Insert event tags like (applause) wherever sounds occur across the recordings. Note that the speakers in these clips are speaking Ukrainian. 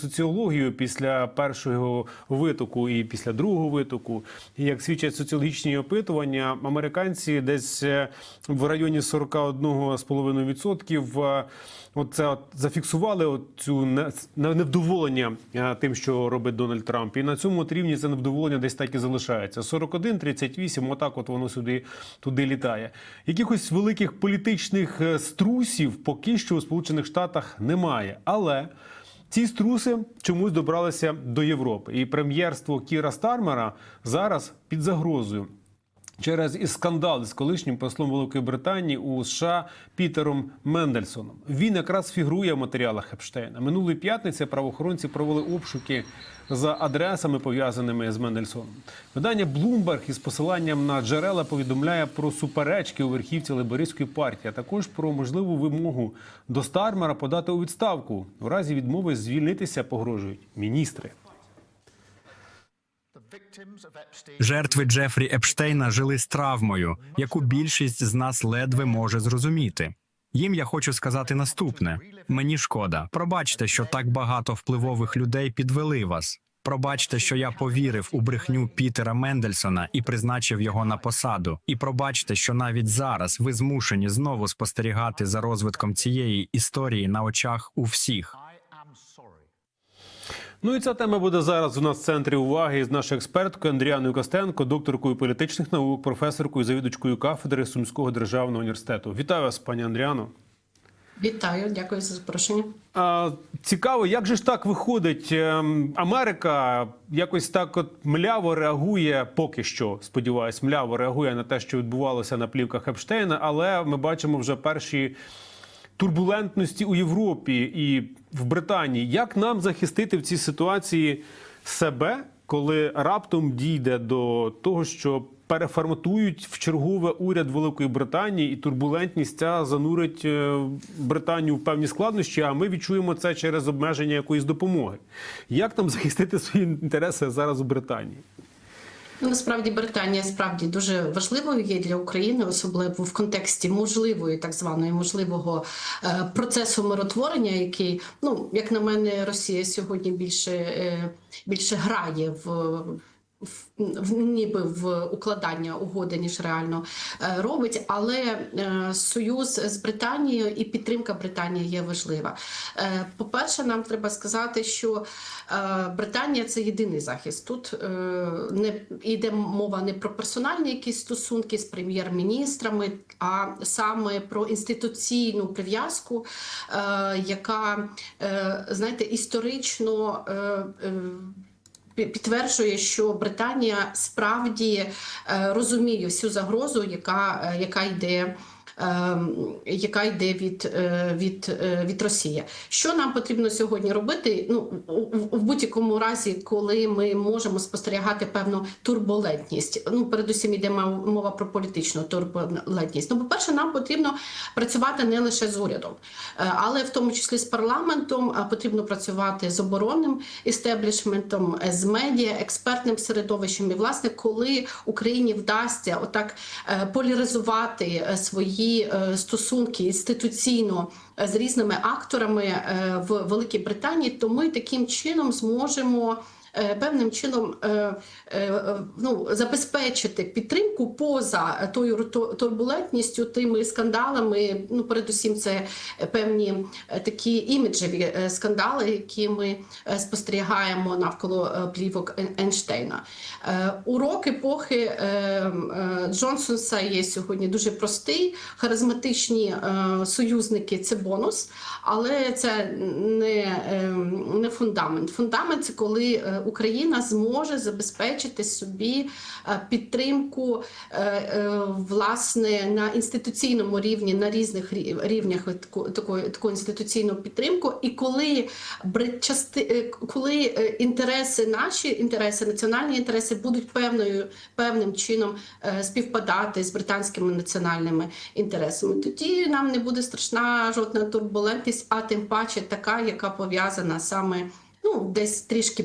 соціологію після першого витоку і після другого витоку. Як свідчать соціологічні опитування, американці десь е, в районі 41,5% е, Оце зафіксували цю не- не- невдоволення е, тим, що робить Дональд Трамп. І на цьому от рівні це невдоволення десь так і залишається. 41, 38, отак от воно сюди туди літає. Якихось великих політичних струсів поки що у Сполучених Штатах немає. Але ці струси чомусь добралися до Європи. І прем'єрство Кіра Стармера зараз під загрозою. Через із скандал з колишнім послом Великої Британії у США Пітером Мендельсоном. Він якраз фігурує в матеріалах Епштейна. Минулої п'ятниці правоохоронці провели обшуки за адресами, пов'язаними з Мендельсоном. Видання Bloomberg із посиланням на джерела повідомляє про суперечки у верхівці лейбористської партії, а також про можливу вимогу до Стармера подати у відставку. У разі відмови звільнитися погрожують міністри. Жертви Джефрі Епштейна жили з травмою, яку більшість з нас ледве може зрозуміти. Їм я хочу сказати наступне: мені шкода. Пробачте, що так багато впливових людей підвели вас. Пробачте, що я повірив у брехню Пітера Мендельсона і призначив його на посаду. І пробачте, що навіть зараз ви змушені знову спостерігати за розвитком цієї історії на очах у всіх. Ну і ця тема буде зараз у нас в центрі уваги з нашою експерткою Андріаною Костенко, докторкою політичних наук, професоркою, завідувачкою кафедри Сумського державного університету. Вітаю вас, пані Андріано. Вітаю, дякую за запрошення. А, цікаво, як же ж так виходить? Ем, Америка якось так от мляво реагує, поки що, сподіваюсь, мляво реагує на те, що відбувалося на плівках Епштейна, але ми бачимо вже перші турбулентності у Європі і в Британії. Як нам захистити в цій ситуації себе, коли раптом дійде до того, що переформатують в чергове уряд Великої Британії, і турбулентність ця занурить е, Британію в певні складнощі, а ми відчуємо це через обмеження якоїсь допомоги. Як нам (laughs) захистити свої інтереси зараз у Британії? Ну, насправді Британія справді дуже важливою є для України, особливо в контексті можливої так званої можливого е, процесу миротворення, який, ну як на мене, Росія сьогодні більше, е, більше грає в. Ніби в укладання угоди ніж реально е, робить, але е, союз з Британією і підтримка Британії є важлива. Е, По-перше, нам треба сказати, що Британія це єдиний захист. Тут не йде мова не про персональні якісь стосунки з прем'єр-міністрами, а саме про інституційну прив'язку, яка знаєте історично. Пі- підтверджує, що Британія справді е, розуміє всю загрозу, яка, е, яка йде. Ем, Яка йде від, е, від, е, від Росії? Що нам потрібно сьогодні робити? Ну в будь-якому разі, коли ми можемо спостерігати певну турбулентність. Ну, передусім йде мова про політичну турбулентність. Ну, по-перше, нам потрібно працювати не лише з урядом, е, але в тому числі з парламентом. а Потрібно працювати з оборонним істеблішментом, з медіа, експертним середовищем. І власне, коли Україні вдасться отак поляризувати свої е, стосунки інституційно е, з різними акторами е, в Великій Британії, то ми таким чином зможемо. Е, Певним чином е, е, ну, забезпечити підтримку поза тою турбулентністю, тими скандалами. Ну, передусім, це певні такі іміджеві скандали, які ми спостерігаємо навколо плівок Ейнштейна. Урок епохи Джонсонса є сьогодні дуже простий. Харизматичні союзники це бонус, але це не, не фундамент. Фундамент це коли Україна зможе забезпечити собі е, підтримку е, е, власне на інституційному рівні, на різних рівнях таку, таку, інституційну підтримку. І коли части, коли інтереси наші інтереси, національні інтереси будуть певною певним чином співпадати з британськими національними інтересами, тоді нам не буде страшна жодна турбулентність, а тим паче така, яка пов'язана саме ну десь трішки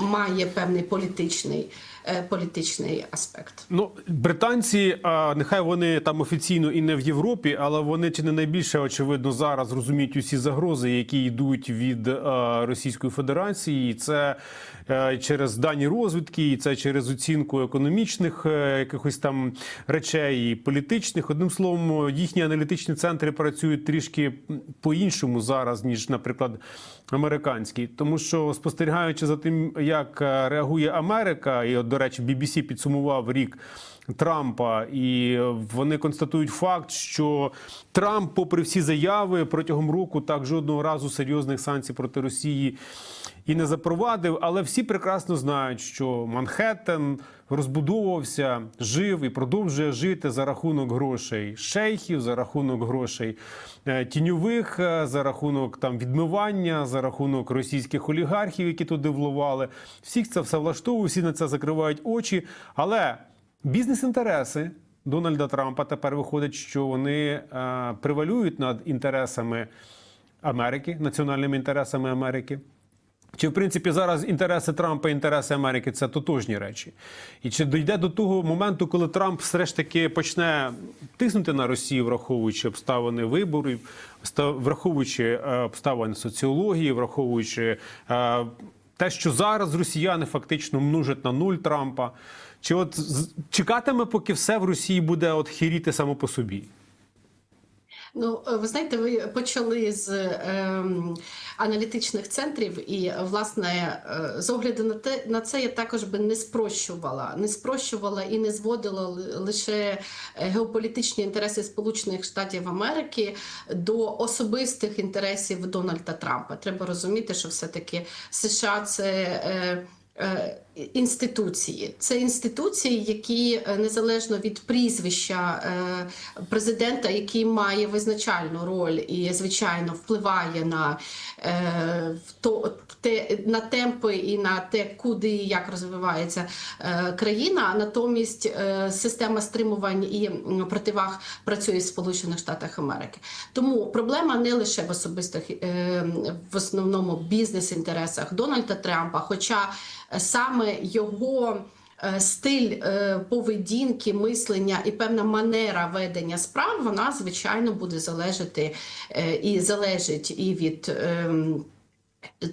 має певний політичний, е, політичний аспект. Ну, британці, нехай вони там офіційно і не в Європі, але вони чи не найбільше очевидно зараз розуміють усі загрози, які йдуть від Російської Федерації. І це е, через дані розвідки, і це через оцінку економічних е, якихось там речей, і політичних. Одним словом, їхні аналітичні центри працюють трішки по-іншому зараз, ніж, наприклад, американські. Тому що спостерігаючи за тим, як е, реагує Америка, і от, до речі, BBC підсумував рік. Трампа, і вони констатують факт, що Трамп, попри всі заяви, протягом року так жодного разу серйозних санкцій проти Росії і не запровадив. Але всі прекрасно знають, що Манхеттен розбудовувався, жив і продовжує жити за рахунок грошей шейхів, за рахунок грошей е, тіньових, е, за рахунок там відмивання, за рахунок російських олігархів, які туди вливали. Всіх це все влаштовує, всі на це закривають очі. Але бізнес-інтереси Дональда Трампа тепер виходить, що вони е, превалюють над інтересами Америки, національними інтересами Америки. Чи в принципі зараз інтереси Трампа і інтереси Америки це тотожні речі? І чи дійде до того моменту, коли Трамп все ж таки почне тиснути на Росію, враховуючи обставини виборів, враховуючи е, обставини соціології, враховуючи е, те, що зараз росіяни фактично множать на нуль Трампа? Чи от чекатиме, поки все в Росії буде от хіріти само по собі? Ну, е, ви знаєте, ви почали з ем, аналітичних центрів, і власне е, з огляду на те на це я також би не спрощувала, не спрощувала і не зводила лише е, геополітичні інтереси Сполучених Штатів Америки до особистих інтересів Дональда Трампа. Треба розуміти, що все-таки США це. Е, е, Інституції це інституції, які е, незалежно від прізвища е, президента, який має визначальну роль і звичайно впливає на е, те на темпи і на те, куди і як розвивається країна. Натомість система стримувань і противаг працює в Сполучених Штатах Америки. Тому проблема не лише в особистих в основному бізнес-інтересах Дональда Трампа, хоча е, саме його е, стиль е, поведінки, мислення і певна манера ведення справ, вона звичайно буде залежати е, і залежить і від.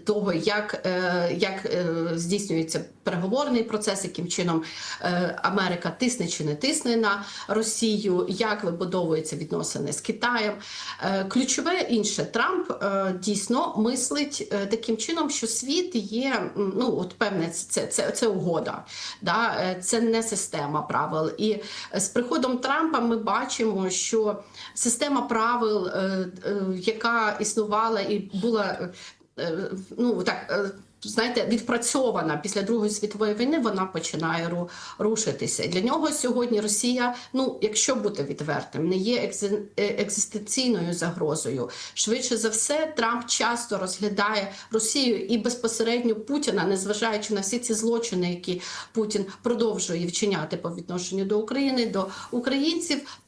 Того, як, е, як е, здійснюється переговорний процес, яким чином е, Америка тисне чи не тисне на Росію, як вибудовуються відносини з Китаєм. Ключове інше, Трамп дійсно мислить таким чином, що світ є ну от певне це, це, це угода, да? це не система правил. І з приходом Трампа ми бачимо, що система правил, яка існувала і була. Е, ну так. е, Знаєте, відпрацьована після Другої світової війни, вона починає ру- рушитися. Для нього сьогодні Росія, ну якщо бути відвертим, не є е, екзистенційною загрозою. Швидше за все, Трамп часто розглядає Росію і безпосередньо Путіна, незважаючи на всі ці злочини, які Путін продовжує вчиняти по відношенню до України, до українців.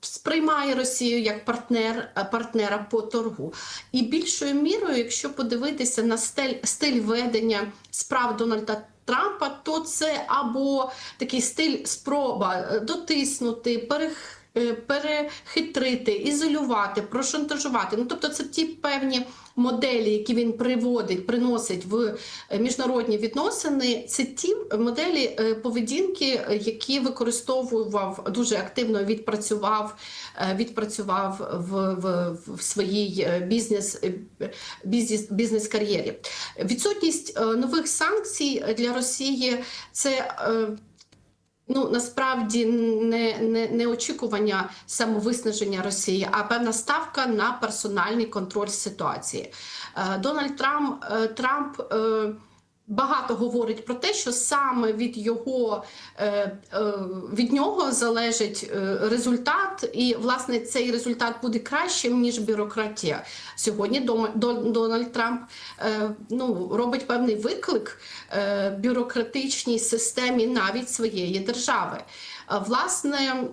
Сприймає Росію як партнер, е, партнера по торгу. І більшою мірою, якщо подивитися на стиль, стиль ведення справ Дональда Трампа, то це або такий стиль спроба е, дотиснути, перех. Е, Перехитрити, ізолювати, прошантажувати. Ну тобто, це ті певні моделі, які він приводить, приносить в е, міжнародні відносини. Це ті моделі е, поведінки, які використовував дуже активно відпрацював, відпрацював в, в, в своїй бізнес, е, бізнес, бізнес-кар'єрі. Відсутність нових санкцій для Росії це. Ну насправді не, не, не очікування самовиснаження Росії, а певна ставка на персональний контроль ситуації. Е, Дональд Трамп, е, Трамп е, багато говорить про те, що саме від його е, е, від нього залежить е, результат, і власне цей результат буде кращим ніж бюрократія. Сьогодні Дональд Трамп ну робить певний виклик бюрократичній системі навіть своєї держави. Власне,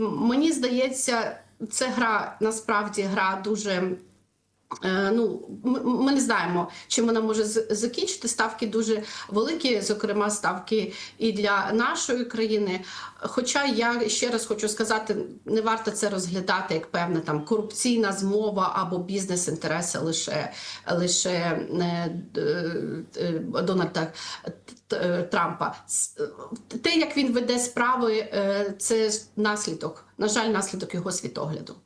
мені здається, це гра насправді гра дуже Ну, ми, не знаємо, чим вона може закінчити. Ставки дуже великі, зокрема, ставки і для нашої країни. Хоча я ще раз хочу сказати, не варто це розглядати як певна там корупційна змова або бізнес-інтереси лише, лише е, е, Дональда е, Трампа. Е, Те, як він веде справи, е, це наслідок, на жаль, наслідок його світогляду.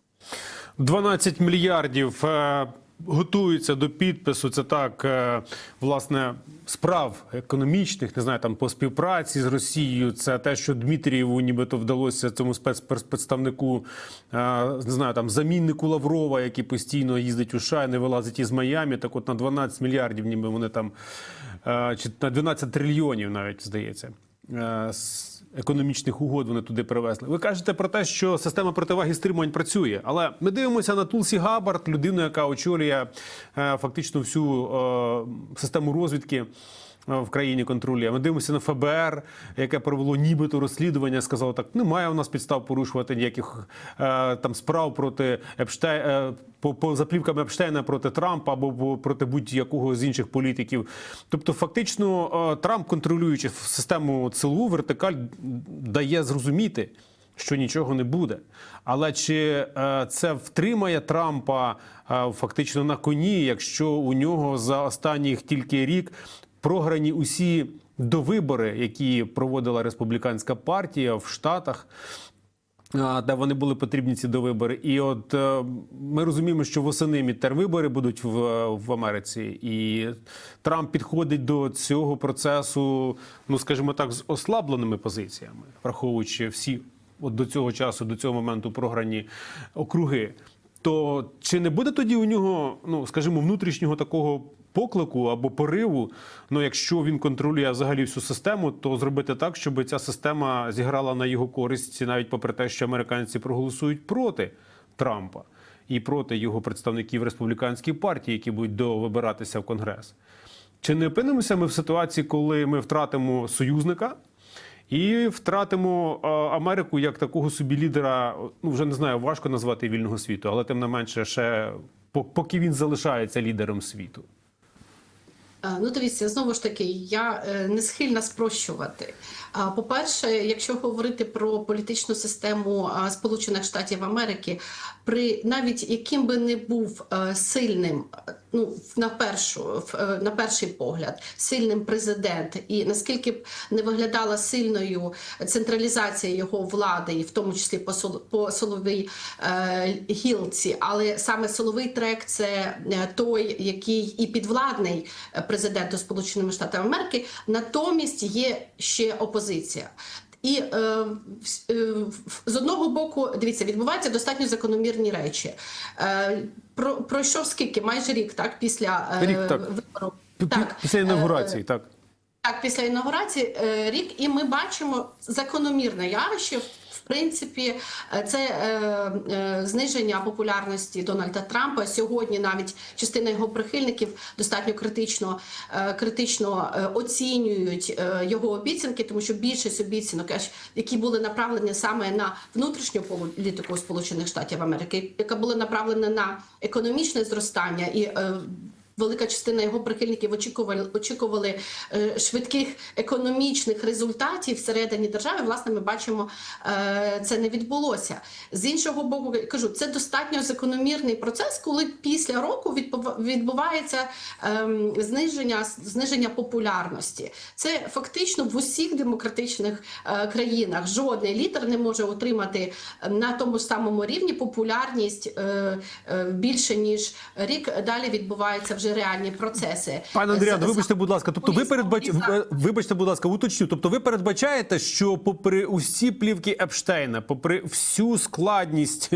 12 мільярдів е, готуються до підпису. Це так, е, власне, справ економічних, не знаю, там по співпраці з Росією. Це те, що Дмитрієву нібито вдалося цьому спецпредставнику, е, не знаю, там заміннику Лаврова, який постійно їздить у США, і не вилазить із Майамі. Так, от на 12 мільярдів, ніби вони там чи на 12 трильйонів, навіть здається. Економічних угод вони туди привезли. Ви кажете про те, що система противаги стримувань працює, але ми дивимося на Тулсі Габард, людину, яка очолює е, фактично всю е, систему розвідки в країні контролює. Ми дивимося на ФБР, яке провело нібито розслідування, сказало так: немає у нас підстав порушувати ніяких е, там справ проти Епштейна, по, по заплівкам Епштейна проти Трампа або проти будь-якого з інших політиків. Тобто, фактично, е, Трамп, контролюючи систему силову вертикаль, дає зрозуміти. Що нічого не буде, але чи е, це втримає Трампа е, фактично на коні, якщо у нього за останніх тільки рік програні усі довибори, які проводила республіканська партія в Штатах, де вони були потрібні ці довибори. І от е, ми розуміємо, що восени мідтервибори будуть в, в Америці, і Трамп підходить до цього процесу, ну скажімо так, з ослабленими позиціями, враховуючи всі от до цього часу, до цього моменту програні округи. То чи не буде тоді у нього, ну скажімо, внутрішнього такого поклику або пориву? Ну, якщо він контролює взагалі всю систему, то зробити так, щоб ця система зіграла на його користь, навіть попри те, що американці проголосують проти Трампа і проти його представників республіканської партії, які будуть довибиратися в Конгрес. Чи не опинимося ми в ситуації, коли ми втратимо союзника? І втратимо Америку як такого собі лідера. Ну вже не знаю, важко назвати вільного світу, але тим не менше, ще поки він залишається лідером світу. Е, Ну, дивіться, знову ж таки, я е, не схильна спрощувати. По-перше, якщо говорити про політичну систему Сполучених Штатів Америки, при навіть яким би не був е, сильним, ну на першу е, на перший погляд, сильним президент, і наскільки б не виглядала сильною централізація його влади, і в тому числі по по силовій е, гілці, але саме силовий трек це е, той, який і підвладний президенту Сполученими Штатами Америки. Натомість є ще опозиція. І е, е, з одного боку, дивіться, відбуваються достатньо закономірні речі. Е, про, пройшов скільки? Майже рік, так, після е, Рік, так. вибору. П- Після Е, інаугурації, так. так, після інаугурації рік, і ми бачимо закономірне явище. Принципі, е, це е, е, зниження популярності Дональда Трампа. Сьогодні навіть частина його прихильників достатньо критично, е, критично е, оцінюють е, його обіцянки, тому що більшість обіцянок, які були направлені саме на внутрішню політику Сполучених Штатів Америки, яка була направлена на економічне зростання і е, Велика частина його прихильників очікували очікували е, швидких економічних результатів всередині держави. Власне, ми бачимо, е, це не відбулося. З іншого боку, кажу, це достатньо закономірний процес, коли після року відбува- відбувається ем, зниження зниження популярності. Це фактично в усіх демократичних е, країнах жодний лідер не може отримати е, на тому самому рівні популярність більше ніж рік. Далі відбуваються вже реальні процеси. Пане Андріан, вибачте, будь ласка. Тобто, ви передбач... Вибачте, будь ласка, уточню. Тобто, ви передбачаєте, що попри усі плівки Епштейна, попри всю складність,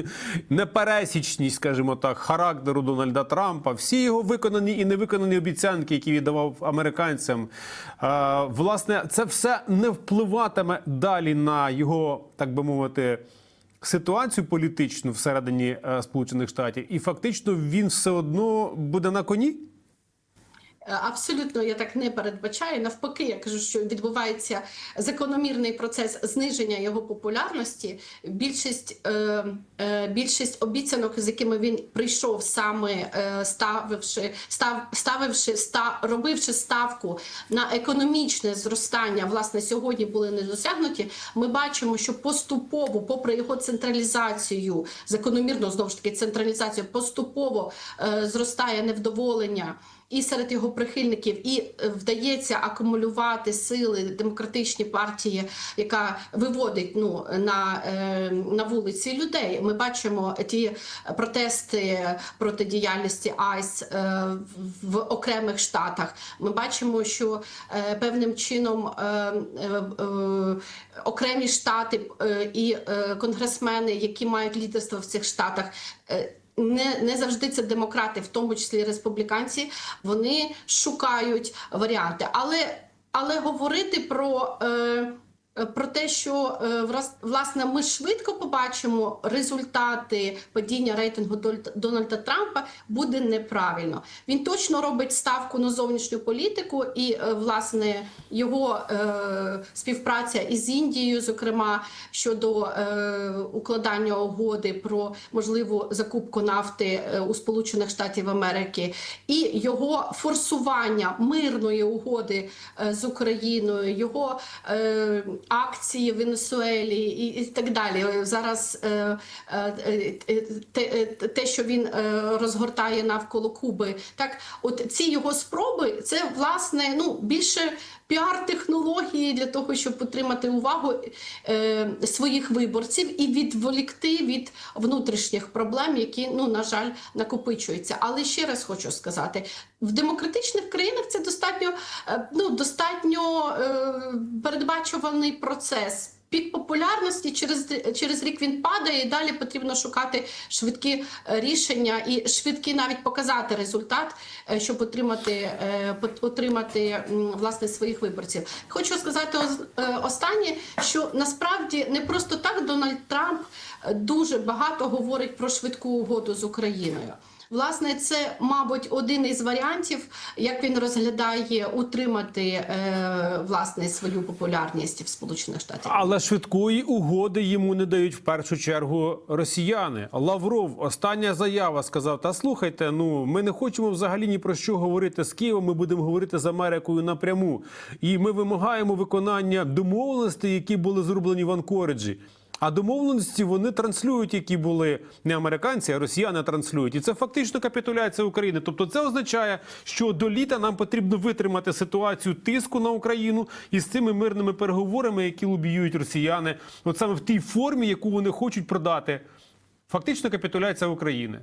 непересічність, скажімо так, характеру Дональда Трампа, всі його виконані і невиконані обіцянки, які він давав американцям, е, власне, це все не впливатиме далі на його, так би мовити. Ситуацію політичну всередині е, Сполучених Штатів, і фактично він все одно буде на коні. Е, Абсолютно я так не передбачаю. Навпаки, я кажу, що відбувається закономірний процес зниження його популярності. Більшість, е, е, більшість обіцянок, з якими він прийшов саме ставивши, став, ставивши, ста, робивши ставку на економічне зростання, власне, сьогодні були не досягнуті. Ми бачимо, що поступово, попри його централізацію, закономірно знову ж таки централізацію, поступово зростає невдоволення і серед його прихильників, і е, вдається акумулювати сили демократичні партії, яка виводить ну на, е, на вулиці людей. Ми бачимо ті протести проти діяльності АЙС е, в- окремих штатах. Ми бачимо, що певним чином окремі штати і конгресмени, які мають лідерство в цих штатах. Не, не завжди це демократи, в тому числі республіканці, вони шукають варіанти. Але, але говорити про, е, про те, що е, власне ми швидко побачимо результати падіння рейтингу Дональда Трампа, буде неправильно. Він точно робить ставку на зовнішню політику, і е, власне його е, співпраця із Індією, зокрема щодо е, укладання угоди про можливу закупку нафти е, у Сполучених Штатів Америки, і його форсування мирної угоди е, з Україною, його е, акції в Венесуелі і, і так далі. Зараз е, е, е, те, е, те, що він е, розгортає навколо Куби, так от ці його спроби, це власне ну більше піар-технології для того, щоб отримати увагу е, своїх виборців і відволікти від внутрішніх проблем, які ну на жаль накопичуються. Але ще раз хочу сказати: в демократичних країнах це достатньо е, ну достатньо е, передбачуваний процес. Пік популярності через через рік він падає, і далі потрібно шукати швидкі е, рішення і швидкі навіть показати результат, е, щоб отримати е, отримати власне своїх виборців. Хочу сказати останнє, що насправді не просто так Дональд Трамп дуже багато говорить про швидку угоду з Україною. Власне, це, мабуть, один із варіантів, як він розглядає утримати е, власне свою популярність в Сполучених Штатах. Але швидкої угоди йому не дають в першу чергу росіяни. Лавров, остання заява сказав: Та слухайте, ну ми не хочемо взагалі ні про що говорити з Києвом. Ми будемо говорити з Америкою напряму. І ми вимагаємо виконання домовленостей, які були зроблені в Анкориджі. А домовленості вони транслюють, які були не американці, а росіяни транслюють. І це фактично капітуляція України. Тобто, це означає, що до літа нам потрібно витримати ситуацію тиску на Україну із цими мирними переговорами, які лобіюють росіяни, от саме в тій формі, яку вони хочуть продати. Фактично капітуляція України.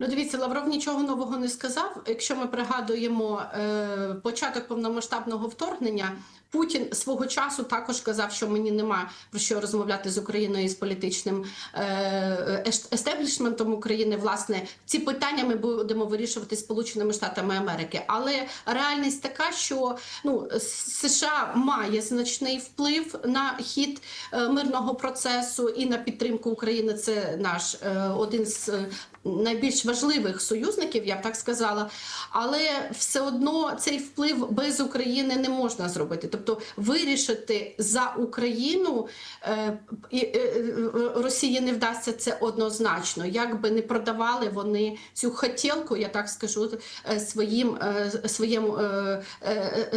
Ну, дивіться, Лавров нічого нового не сказав. Якщо ми пригадуємо е, початок повномасштабного вторгнення, Путін свого часу також казав, що мені нема про що розмовляти з Україною і з політичним е, естеблішментом України. Власне, ці питання ми будемо вирішувати Сполученими Штатами Америки. Але реальність така, що ну США має значний вплив на хід е, мирного процесу і на підтримку України. Це наш е, один з е, найбільш важливих союзників, я б так сказала. Але все одно цей вплив без України не можна зробити. Тобто вирішити за Україну е, е, Росії не вдасться це однозначно. Як би не продавали вони цю хотілку, я так скажу, е, своїм, своєму,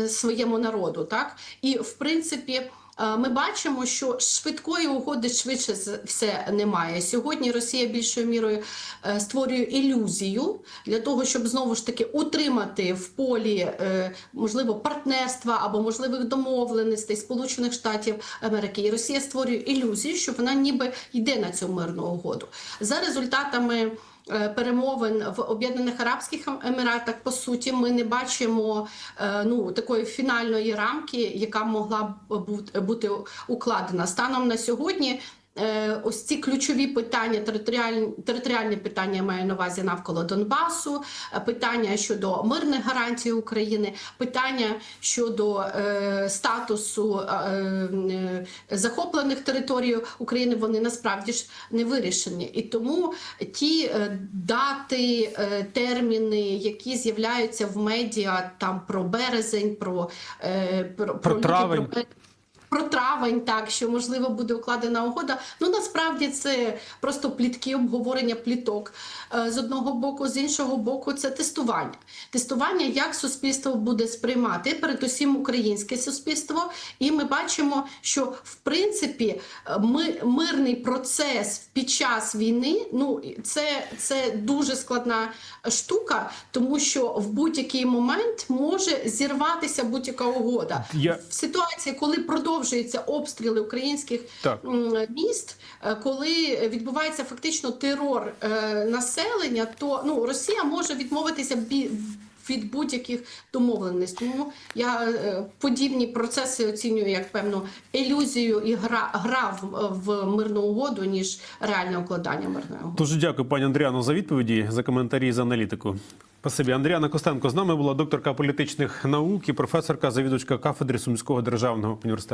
своєму народу. Так? І в принципі. Е, Ми бачимо, що швидкої угоди швидше все немає. Сьогодні Росія більшою мірою е, створює ілюзію для того, щоб знову ж таки утримати в полі е, можливо партнерства або можливих домовленостей Сполучених Штатів Америки. І Росія створює ілюзію, що вона ніби йде на цю мирну угоду за результатами. Е, Перемовин в Об'єднаних Арабських Еміратах по суті ми не бачимо е, ну такої фінальної рамки, яка могла б бути укладена станом на сьогодні. Е, ось ці ключові питання, територіальні, територіальні питання я маю на увазі навколо Донбасу, е, питання щодо мирних гарантій України, питання щодо е, статусу е, е, захоплених територій України, вони насправді ж не вирішені. І тому ті е, дати, е, терміни, які з'являються в медіа там про березень, про, е, про, Про лютий, травень. про про травень, так що можливо буде укладена угода. Ну насправді це просто плітки, обговорення пліток е, з одного боку, з іншого боку, це тестування. Тестування, як суспільство буде сприймати, передусім українське суспільство. І ми бачимо, що в принципі е, ми, мирний процес під час війни, ну це, це дуже складна штука, тому що в будь-який момент може зірватися будь-яка угода Я- в ситуації, коли продовжуються обстріли українських Так. міст, е, коли відбувається фактично терор е, населення, то ну Росія може відмовитися бі- від будь-яких домовленостей. Тому я е, подібні процеси оцінюю як певну ілюзію і гра, гра в, в мирну угоду, ніж реальне укладання мирної угоди. Дуже дякую, пані Андріано, за відповіді, за коментарі, за аналітику. Спасибі. Андріана Костенко з нами була докторка політичних наук і професорка, завідувачка кафедри Сумського державного університету.